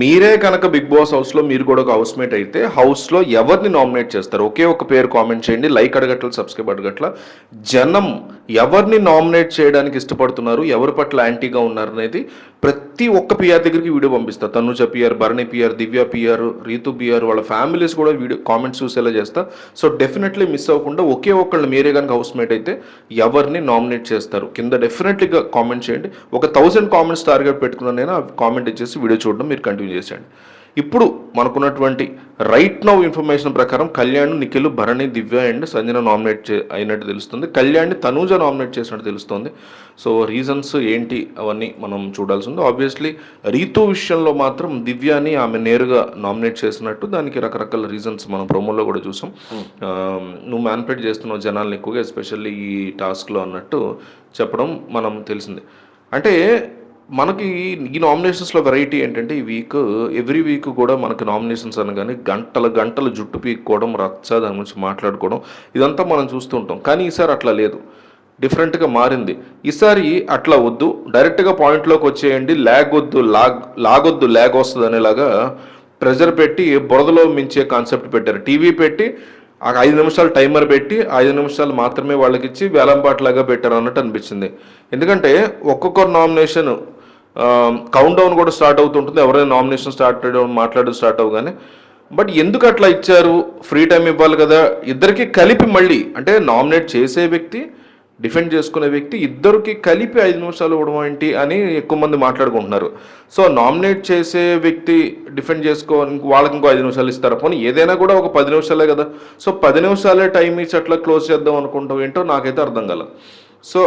మీరే కనుక big boss హౌస్లో మీరు కూడా ఒక హౌస్ మేట్ అయితే హౌస్లో ఎవరిని నామినేట్ చేస్తారు? ఒకే ఒక పేరు కామెంట్ చేయండి లైక్ అడగట్ల సబ్స్క్రైబ్ అడగట్ల. జనం ఎవరిని నామినేట్ చేయడానికి ఇష్టపడుతున్నారు? ఎవరి పట్ల యాంటీగా ఉన్నారు అనేది ప్రతి ఒక్క పిఆర్ దగ్గరికి వీడియో పంపిస్తా. Tanuja PR Bharani PR Divya PR Rithu PR వాళ్ళ ఫ్యామిలీస్ కూడా వీడియో కామెంట్స్ చూసేలా చేస్తా. సో డెఫినెట్లీ మిస్ అవ్వకుండా ఒకే ఒక్కళ్ళు మీరే కనుక హౌస్ మేట్ అయితే ఎవరిని నామినేట్ చేస్తారు? కింద డెఫినెట్లీగా కామెంట్ చేయండి. ఒక థౌసండ్ కామెంట్స్ టార్గెట్ పెట్టుకున్నాను నేను ఆ కామెంట్ ఇచ్చేసి వీడియో చూడడం మీరు కంటిన్యూ చేసేయండి ఇప్పుడు మనకున్నటువంటి రైట్ నౌ ఇన్ఫర్మేషన్ ప్రకారం కళ్యాణ్ నిఖిల్ భరణి దివ్య అండ్ సంజన నామినేట్ చే అయినట్టు తెలుస్తుంది. కళ్యాణ్ని తనూజ నామినేట్ చేసినట్టు తెలుస్తుంది. సో రీజన్స్ ఏంటి అవన్నీ మనం చూడాల్సి ఉంది. ఆబ్వియస్లీ రీతు విషయంలో మాత్రం దివ్యాని ఆమె నేరుగా నామినేట్ చేసినట్టు దానికి రకరకాల రీజన్స్ మనం ప్రోమోలో కూడా చూసాం. ఆ, నువ్వు మ్యాన్పేట్ చేస్తున్నావు జనాల్ని ఎక్కువగా ఎస్పెషల్లీ ఈ టాస్క్లో అన్నట్టు చెప్పడం మనం తెలిసింది. అంటే మనకి ఈ నామినేషన్స్లో వెరైటీ ఏంటంటే ఈ వీక్ ఎవ్రీ వీక్ కూడా మనకి నామినేషన్స్ అనగానే గంటల గంటల జుట్టు పీక్కోవడం రచ్చ దాని గురించి మాట్లాడుకోవడం ఇదంతా మనం చూస్తుంటాం కానీ ఈసారి అట్లా లేదు. డిఫరెంట్గా మారింది. ఈసారి అట్లా వద్దు. డైరెక్ట్గా పాయింట్లోకి వచ్చేయండి. ల్యాగ్ వద్దు లాగ్ లాగొద్దు ల్యాగ్ వస్తుంది అనేలాగా ప్రెజర్ పెట్టి బురదలో మించే కాన్సెప్ట్ పెట్టారు. టీవీ పెట్టి ఆ ఐదు నిమిషాలు టైమర్ పెట్టి ఐదు నిమిషాలు మాత్రమే వాళ్ళకి ఇచ్చి వేలంపాట్లాగా పెట్టారు అన్నట్టు అనిపించింది. ఎందుకంటే ఒక్కొక్కరు నామినేషన్ Um, కౌంట్ డౌన్ కూడా స్టార్ట్ అవుతుంటుంది. ఎవరైనా నామినేషన్ స్టార్ట్ మాట్లాడడం స్టార్ట్ అవగానే బట్ ఎందుకు అట్లా ఇచ్చారు? ఫ్రీ టైం ఇవ్వాలి కదా. ఇద్దరికి కలిపి మళ్ళీ అంటే నామినేట్ చేసే వ్యక్తి డిఫెండ్ చేసుకునే వ్యక్తి ఇద్దరికి కలిపి ఐదు నిమిషాలు ఇవ్వడం ఏంటి అని ఎక్కువ మంది మాట్లాడుకుంటున్నారు. సో నామినేట్ చేసే వ్యక్తి డిఫెండ్ చేసుకో వాళ్ళకి ఇంకో ఐదు నిమిషాలు ఇస్తారు? పోనీ ఏదైనా కూడా ఒక పది నిమిషాలే కదా. సో పది నిమిషాలే టైం ఇచ్చి అట్లా క్లోజ్ చేద్దాం అనుకుంటాం ఏంటో నాకైతే అర్థం కల. సో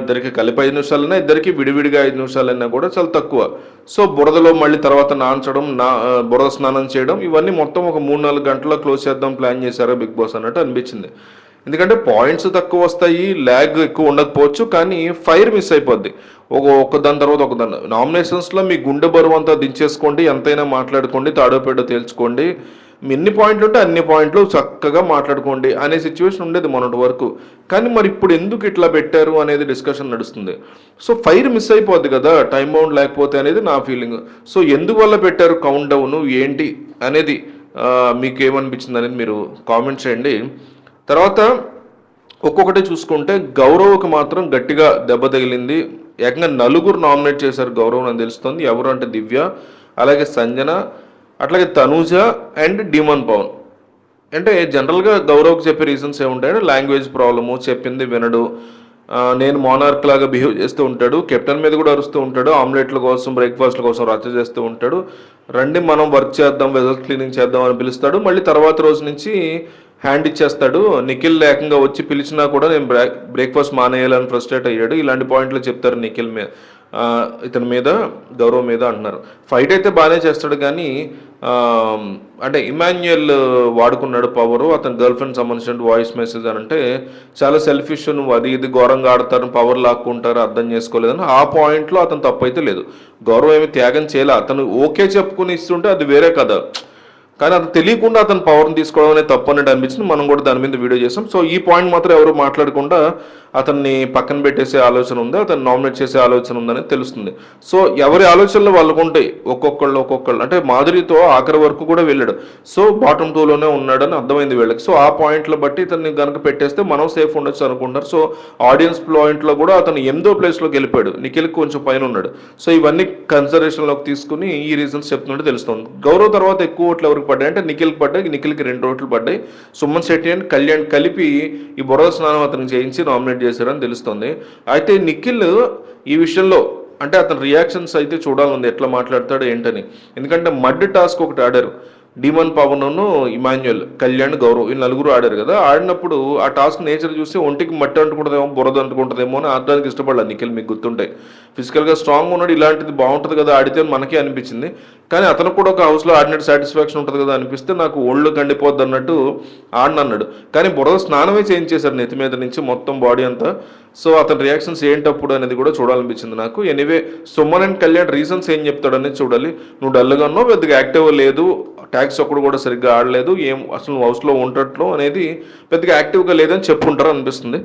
ఇద్దరికి కలిపి ఐదు నిమిషాలైనా ఇద్దరికి విడివిడిగా ఐదు నిమిషాలైనా కూడా చాలా తక్కువ. సో బురదలో మళ్ళీ తర్వాత నాంచడం నా బురద స్నానం చేయడం ఇవన్నీ మొత్తం ఒక మూడు నాలుగు గంటల్లో క్లోజ్ చేద్దాం ప్లాన్ చేశారా బిగ్ బాస్ అన్నట్టు అనిపించింది. ఎందుకంటే పాయింట్స్ తక్కువ వస్తాయి ల్యాగ్ ఎక్కువ ఉండకపోవచ్చు కానీ ఫైర్ మిస్ అయిపోద్ది. ఒక ఒక దాని తర్వాత ఒక దాని. నామినేషన్స్లో మీ గుండె బరువు అంతా దించేసుకోండి ఎంతైనా మాట్లాడుకోండి తాడోపేడో తేల్చుకోండి. ఎన్ని పాయింట్లు ఉంటే అన్ని పాయింట్లు చక్కగా మాట్లాడుకోండి అనే సిచ్యువేషన్ ఉండేది మొన్నటి వరకు. కానీ మరి ఇప్పుడు ఎందుకు ఇట్లా పెట్టారు అనేది డిస్కషన్ నడుస్తుంది. సో ఫైర్ మిస్ అయిపోద్ది కదా టైం బౌండ్ లేకపోతే అనేది నా ఫీలింగ్ సో ఎందువల్ల పెట్టారు కౌంట్ డౌన్ ఏంటి అనేది మీకు ఏమనిపించింది అనేది మీరు కామెంట్ చేయండి. తర్వాత ఒక్కొక్కటి చూసుకుంటే గౌరవ్కి మాత్రం గట్టిగా దెబ్బ తగిలింది. ఏకంగా నలుగురు నామినేట్ చేశారు గౌరవ్ అని తెలుస్తుంది. ఎవరు అంటే దివ్య అలాగే సంజన అట్లాగే తనూజ అండ్ డిమన్ పవన్. అంటే జనరల్గా గౌరవ్కి చెప్పే రీజన్స్ ఏముంటాయంటే లాంగ్వేజ్ ప్రాబ్లము చెప్పింది వినడు. నేను మోనార్క్ లాగా బిహేవ్ చేస్తూ ఉంటాడు. కెప్టెన్ మీద కూడా అరుస్తూ ఉంటాడు. ఆమ్లెట్ల కోసం బ్రేక్ఫాస్ట్ల కోసం రచ్చ చేస్తూ ఉంటాడు. రండి మనం వర్క్ చేద్దాం వెజల్ క్లీనింగ్ చేద్దాం అని పిలుస్తాడు. మళ్ళీ తర్వాత రోజు నుంచి హ్యాండ్ ఇచ్చేస్తాడు. నిఖిల్ ఏకంగా వచ్చి పిలిచినా కూడా నేను బ్రేక్ బ్రేక్ఫాస్ట్ మానేయాలని ఫ్రస్ట్రేట్ అయ్యాడు. ఇలాంటి పాయింట్లు చెప్తారు నిఖిల్ మీద ఇతని మీద గౌరవ్ మీద అంటున్నారు. ఫైట్ అయితే బాగానే చేస్తాడు కానీ అంటే ఇమాన్యుయల్ వాడుకున్నాడు పవరు అతని గర్ల్ ఫ్రెండ్ సంబంధించిన వాయిస్ మెసేజ్ అని అంటే చాలా సెల్ఫిష్ నువ్వు అది ఇది ఘోరంగా ఆడతారు పవర్ లాక్కుంటారు అర్థం చేసుకోలేదని ఆ పాయింట్లో అతను తప్పు అయితే లేదు. గౌరవం ఏమి త్యాగం చేయలే. అతను ఓకే చెప్పుకుని ఇస్తుంటే అది వేరే కథ. కానీ అది తెలియకుండా అతను పవర్ని తీసుకోవడం అనేది తప్పు అనేది అనిపించింది. మనం కూడా దాని మీద వీడియో చేసాం. సో ఈ పాయింట్ మాత్రం ఎవరు మాట్లాడకుండా అతన్ని పక్కన పెట్టేసే ఆలోచన ఉంది. అతను నామినేట్ చేసే ఆలోచన ఉందని తెలుస్తుంది. సో ఎవరి ఆలోచనలు వాళ్ళకు ఉంటాయి ఒక్కొక్కళ్ళు ఒక్కొక్కళ్ళు. అంటే మాధురితో ఆఖరి వరకు కూడా వెళ్ళాడు. సో బాటమ్ టూలోనే ఉన్నాడని అర్థమైంది వీళ్ళకి. సో ఆ పాయింట్లు బట్టి ఇతన్ని కనుక పెట్టేస్తే మనం సేఫ్ ఉండొచ్చు అనుకుంటారు సో ఆడియన్స్ పాయింట్లో కూడా అతను ఎనిమిదో ప్లేస్లోకి వెళ్ళిపోయాడు. నిఖిల్కి కొంచెం పైన ఉన్నాడు. సో ఇవన్నీ కన్సిడరేషన్లోకి తీసుకుని ఈ రీజన్స్ చెప్తున్నట్టు తెలుస్తుంది. గౌరవ్ తర్వాత ఎక్కువ ఓట్లు ఎవరికి పడ్డాయి అంటే నిఖిల్కి పడ్డాయి నిఖిల్కి రెండు ఓట్లు పడ్డాయి. సుమన్ శెట్టి అండ్ కళ్యాణ్ కలిపి ఈ బురద స్నానం అతనికి చేయించి నామినేట్ చేశారని తెలుస్తుంది. అయితే నిఖిల్ ఈ విషయంలో అంటే అతని రియాక్షన్స్ అయితే చూడాలంది ఎట్లా మాట్లాడతాడు ఏంటని. ఎందుకంటే మడ్ టాస్క్ ఒకటి ఆడారు. డిమన్ పవన్ను ఇమాన్యుయల్ కళ్యాణ్ గౌరవ్ ఈ నలుగురు ఆడారు కదా. ఆడినప్పుడు ఆ టాస్క్ నేచర్ చూస్తే ఒంటికి మట్టి అంటుకుంటుందేమో బురద అంటుకుంటుందేమో అని ఆడడానికి ఇష్టపడాలి నిఖిల్ మీకు గుర్తుంటాయి ఫిజికల్గా స్ట్రాంగ్ ఉన్నాడు ఇలాంటిది బాగుంటుంది కదా ఆడితే అని మనకే అనిపించింది. కానీ అతను కూడా ఒక హౌస్లో ఆడినట్టు సాటిస్ఫాక్షన్ ఉంటుంది కదా అనిపిస్తే నాకు ఒళ్ళు కండిపోద్ది అన్నట్టు ఆడినన్నాడు కానీ బురద స్నానమే చేయించేశారు నెత్తి మీద నుంచి మొత్తం బాడీ అంతా. సో అతని రియాక్షన్స్ ఏంటప్పుడు అనేది కూడా చూడాలనిపించింది నాకు. Anyway Suman and Kalyan reasons ఏం చెప్తాడనేది చూడాలి. నువ్వు డల్గా ఉన్నావు పెద్దగా యాక్టివ్ లేదు. ట్యాక్స్ అప్పుడు కూడా సరిగ్గా ఆడలేదు. ఏం అసలు హౌస్లో ఉండట్లు అనేది పెద్దగా యాక్టివ్గా లేదని చెప్పుకుంటారు అనిపిస్తుంది.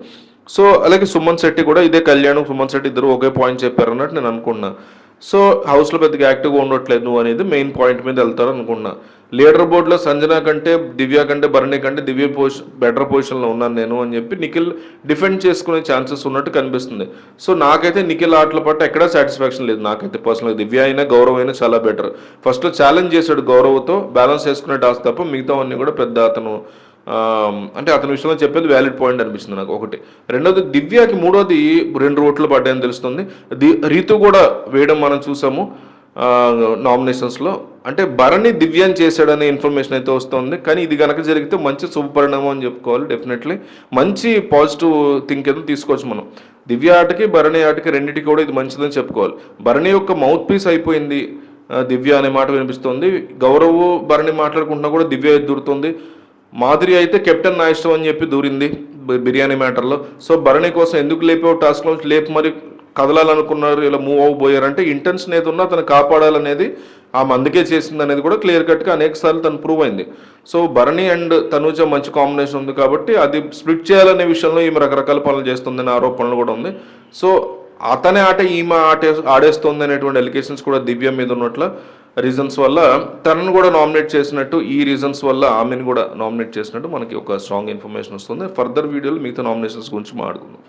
సో అలాగే సుమన్ శెట్టి కూడా ఇదే కళ్యాణ్ సుమన్ శెట్టి ఇద్దరు ఒకే పాయింట్ చెప్పారు అన్నట్టు నేను అనుకున్నాను సో హౌస్లో పెద్దగా యాక్టివ్గా ఉండట్లేదు నువ్వు అనేది మెయిన్ పాయింట్ మీద వెళ్తారు అనుకున్నా. లీడర్ బోర్డులో సంజన కంటే దివ్య కంటే భరణి కంటే దివ్య పొజిషన్ బెటర్ పొజిషన్లో ఉన్నాను నేను అని చెప్పి నిఖిల్ డిఫెండ్ చేసుకునే ఛాన్సెస్ ఉన్నట్టు కనిపిస్తుంది. సో నాకైతే నిఖిల్ ఆటల పట్ల ఎక్కడా సాటిస్ఫాక్షన్ లేదు. నాకైతే పర్సనల్గా దివ్య అయినా గౌరవ్ అయినా చాలా బెటర్. ఫస్ట్లో ఛాలెంజ్ చేశాడు గౌరవ్తో బ్యాలెన్స్ చేసుకునే టాస్క్ తప్ప మిగతావన్నీ కూడా పెద్ద అతను అంటే అతని విషయంలో చెప్పేది వ్యాలిడ్ పాయింట్ అనిపిస్తుంది నాకు ఒకటి. రెండోది దివ్యాకి మూడోది రెండు ఓట్లు పడ్డాయని తెలుస్తుంది. ది రీతు కూడా వేయడం మనం చూసాము నామినేషన్స్లో అంటే భరణి దివ్యం చేశాడనే ఇన్ఫర్మేషన్ అయితే వస్తుంది కానీ ఇది కనుక జరిగితే మంచి శుభపరిణామం అని చెప్పుకోవాలి డెఫినెట్లీ మంచి పాజిటివ్ థింక్ ఏదో తీసుకోవచ్చు మనం. దివ్య ఆటకి భరణి ఆటకి రెండింటికి కూడా ఇది మంచిదని చెప్పుకోవాలి. భరణి యొక్క మౌత్ పీస్ అయిపోయింది దివ్య అనే మాట వినిపిస్తుంది. గౌరవ్ భరణి మాట్లాడుకుంటున్నా కూడా దివ్య ఎదురుతుంది. మాధురి అయితే కెప్టెన్ నా ఇష్టం అని చెప్పి దూరింది బిర్యానీ మ్యాటర్లో. సో భరణి కోసం ఎందుకు లేపావు? టాస్క్లో లేపు మరి కదలాలనుకున్నారు ఇలా మూవ్ అవ్వబోయారంటే ఇంటెన్షన్ ఏది ఉన్నా తను కాపాడాలనేది ఆమె అందుకే చేసింది అనేది కూడా క్లియర్ కట్గా అనేక సార్లు తను ప్రూవ్ అయింది. సో భరణి అండ్ తనూజ మంచి కాంబినేషన్ ఉంది కాబట్టి అది స్ప్లిట్ చేయాలనే విషయంలో ఈమె రకరకాల పనులు చేస్తుందనే ఆరోపణలు కూడా ఉంది. సో అతనే ఆట ఈమె ఆట ఆడేస్తుంది అనేటువంటి ఎలిగేషన్స్ కూడా దివ్య మీద ఉన్నట్లు రీజన్స్ వల్ల తనను కూడా నామినేట్ చేసినట్టు ఈ రీజన్స్ వల్ల ఆమెను కూడా నామినేట్ చేసినట్టు మనకి ఒక స్ట్రాంగ్ ఇన్ఫర్మేషన్ వస్తుంది. ఫర్దర్ వీడియోలో మిగతా నామినేషన్స్ గురించి మాట్లాడుకుందాం.